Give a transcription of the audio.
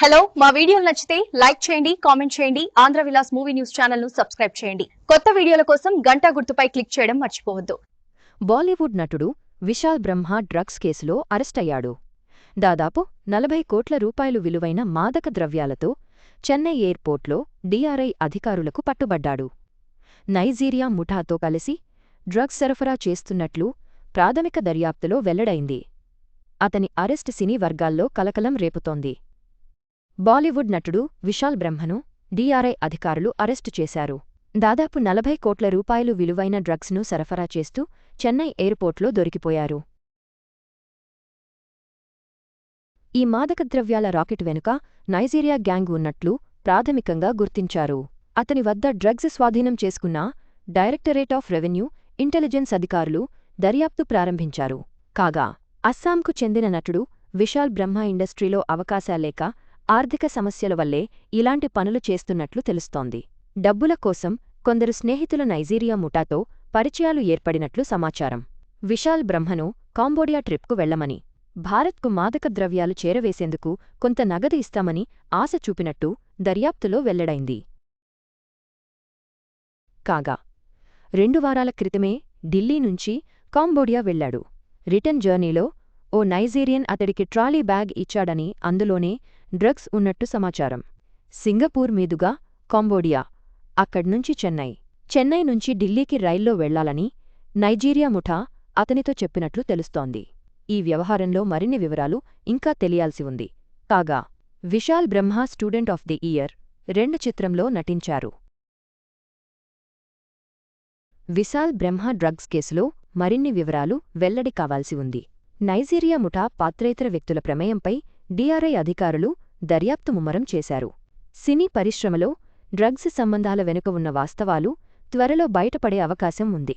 Hello మా వీడియోలు నచ్చితే లైక్ చేయండి కామెంట్ చేయండి ఆంధ్ర విలాస్ మూవీ న్యూస్ ఛానల్ను సబ్స్క్రైబ్ చేయండి. కొత్త వీడియోల కోసం గంటా గుర్తుపై క్లిక్ చేయడం మర్చిపోవద్దు. బాలీవుడ్ నటుడు విశాల్ బ్రహ్మ డ్రగ్స్ కేసులో అరెస్టయ్యాడు దాదాపు నలభై కోట్ల రూపాయలు విలువైన మాదక ద్రవ్యాలతో చెన్నై ఎయిర్పోర్ట్లో డీఆర్ఐ అధికారులకు పట్టుబడ్డాడు. నైజీరియా ముఠాతో కలిసి డ్రగ్స్ సరఫరా చేస్తున్నట్లు ప్రాథమిక దర్యాప్తులో వెల్లడైంది. అతని అరెస్ట్ సినీ వర్గాల్లో కలకలం రేపుతోంది. బాలీవుడ్ నటుడు విశాల్ బ్రహ్మను డీఆర్ఐ అధికారులు అరెస్టు చేశారు. దాదాపు నలభై కోట్ల రూపాయలు విలువైన డ్రగ్స్ను సరఫరా చేస్తూ చెన్నై ఎయిర్పోర్ట్లో దొరికిపోయారు. ఈ మాదక ద్రవ్యాల రాకెట్ వెనుక నైజీరియా గ్యాంగ్ ఉన్నట్లు ప్రాథమికంగా గుర్తించారు. అతని వద్ద డ్రగ్స్ స్వాధీనం చేసుకున్న డైరెక్టరేట్ ఆఫ్ రెవెన్యూ ఇంటెలిజెన్స్ అధికారులు దర్యాప్తు ప్రారంభించారు. కాగా అస్సాంకు చెందిన నటుడు విశాల్ బ్రహ్మ ఇండస్ట్రీలో అవకాశాలేక ఆర్థిక సమస్యల వల్లే ఇలాంటి పనులు చేస్తున్నట్లు తెలుస్తోంది. డబ్బుల కోసం కొందరు స్నేహితుల నైజీరియా ముఠాతో పరిచయాలు ఏర్పడినట్లు సమాచారం. విశాల్ బ్రహ్మను కాంబోడియా ట్రిప్కు వెళ్ళమని భారత్కు మాదక ద్రవ్యాలు చేరవేసేందుకు కొంత నగదు ఇస్తామని ఆశ చూపినట్టు దర్యాప్తులో వెల్లడైంది. కాగా రెండు వారాల క్రితమే ఢిల్లీ నుంచి కాంబోడియా వెళ్ళాడు రిటర్న్ జర్నీలో ఓ నైజీరియన్ అతడికి ట్రాలీ బ్యాగ్ ఇచ్చాడని అందులోనే డ్రగ్స్ ఉన్నట్టు సమాచారం. సింగపూర్ మీదుగా కాంబోడియా అక్కడ్నుంచి చెన్నై. చెన్నై నుంచి ఢిల్లీకి రైల్లో వెళ్ళాలని నైజీరియా ముఠా అతనితో చెప్పినట్లు తెలుస్తోంది. ఈ వ్యవహారంలో మరిన్ని వివరాలు ఇంకా తెలియాల్సి ఉంది. కాగా Vishal Brahma student of the year రెండు చిత్రంలో నటించారు. విశాల్ బ్రహ్మ డ్రగ్స్ కేసులో మరిన్ని వివరాలు వెల్లడి కావాల్సి ఉంది. నైజీరియా ముఠా పాత్రేతర వ్యక్తుల ప్రమేయంపై డిఆర్ఐ అధికారులు దర్యాప్తు ముమ్మరం చేశారు. సినీ పరిశ్రమలో డ్రగ్స్ సంబంధాల వెనుక ఉన్న వాస్తవాలు త్వరలో బయటపడే అవకాశం ఉంది.